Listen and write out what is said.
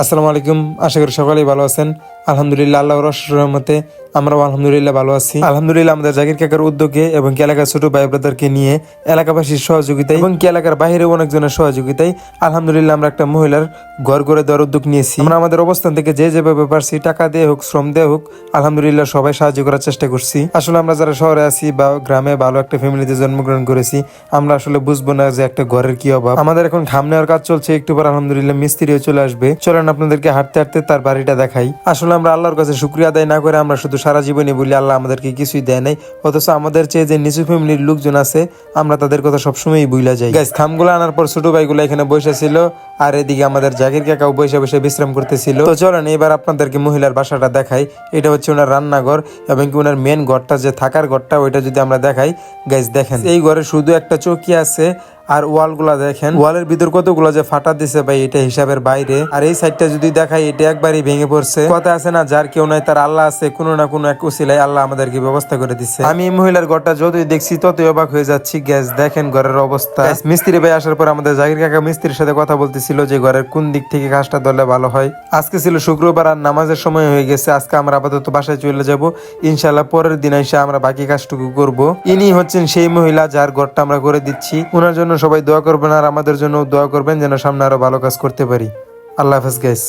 আসসালামু আলাইকুম, আশা করি সকলেই ভালো আছেন। আলহামদুলিল্লাহ আল্লাহ রহমতে আমরাও আলহামদুলিল্লাহ ভালো আছি। আলহামদুলিল্লাহ আমাদের জাকির কাকার উদ্যোগে এবং কি এলাকার ছোট ভাই ব্রাদারকে নিয়ে এলাকাবাসীর সহযোগিতায় এবং কি এলাকার বাইরেও অনেকজনের সহযোগিতায় আলহামদুলিল্লাহ আমরা একটা মহিলার ঘর করে দেওয়ার উদ্যোগ নিয়েছি। আমরা আমাদের অবস্থান থেকে যে যেভাবে পারছি, টাকা দিয়ে হোক, শ্রম দিয়ে হোক, আলহামদুলিল্লাহ সবাই সাহায্য করার চেষ্টা করছি। আসলে আমরা যারা শহরে আছি বা গ্রামে ভালো একটা ফ্যামিলিতে জন্মগ্রহণ করেছি, আমরা আসলে বুঝব না যে একটা ঘরের কি অভাব। আমাদের এখন ঘাম নেওয়ার কাজ চলছে, একটু পর আলহামদুলিল্লাহ মিস্ত্রিও চলে আসবে। চলেন আপনাদেরকে হাঁটতে হাঁটতে তার বাড়িটা দেখাই। আসলে আমরা আল্লাহর কাছে শুক্রিয়া আদায় না করে আমরা শুধু সারা জীবনে বলি, আল্লাহ আমাদেরকে কিছুই দেয় নাই। অথচ আমাদের চেয়ে যে নিচু ফ্যামিলির লোকজন আছে, আমরা তাদের কথা সবসময়ই বুইলা যাই। গাইস খামগুলো আনার পর ছোট ভাইগুলো এখানে বসে ছিল। আর এদিকে আমাদের জাকির কাকাও বসে বসে বিশ্রাম করতেছিল। তো চলেন, এবার আপনাদেরকে মহিলার বাসাটা দেখাই। এটা হচ্ছে ওনার রান্নাঘর এবং কি ওনার মেন ঘরটা যে থাকার ঘরটা, ওইটা যদি আমরা দেখাই। গাইস দেখেন, এই ঘরে শুধু একটা চৌকি আছে আর ওয়ালগুলা দেখেন। ওয়ালের ভিতর কতগুলো যে ফাটা দিছে ভাই, এটা হিসাবের বাইরে। আর এই সাইডটা যদি দেখাই, এটা একবারই ভেঙে পড়ছে। কথা আছে না, যার কেউ নাই, তার আল্লাহ আছে, কোনো না কোনো এক উসিলায় আল্লাহ আমাদেরকে ব্যবস্থা করে দিচ্ছে আমি এই মহিলার ঘরটা যতই দেখছি, ততই অবাক হয়ে যাচ্ছি। গ্যাস, দেখেন ঘরের অবস্থা। মিস্ত্রি ভাই আসার পর আমাদের জাকির কাকা মিস্ত্রির সাথে কথা বলতেছিল যে ঘরের কোন দিক থেকে কাজটা ধরলে ভালো হয়। আজকে ছিল শুক্রবার আর নামাজের সময় হয়ে গেছে। আজকে আমরা আপাতত বাসায় চলে যাব। ইনশাল্লাহ পরের দিন এসে আমরা বাকি কাজটুকু করব। ইনি হচ্ছেন সেই মহিলা যার ঘরটা আমরা করে দিচ্ছি। ওনার জন্য সবাই দোয়া করবেন আর আমাদের জন্য দোয়া করবেন যেন সামনে আরও ভালো কাজ করতে পারি। আল্লাহ হাফেজ গাইস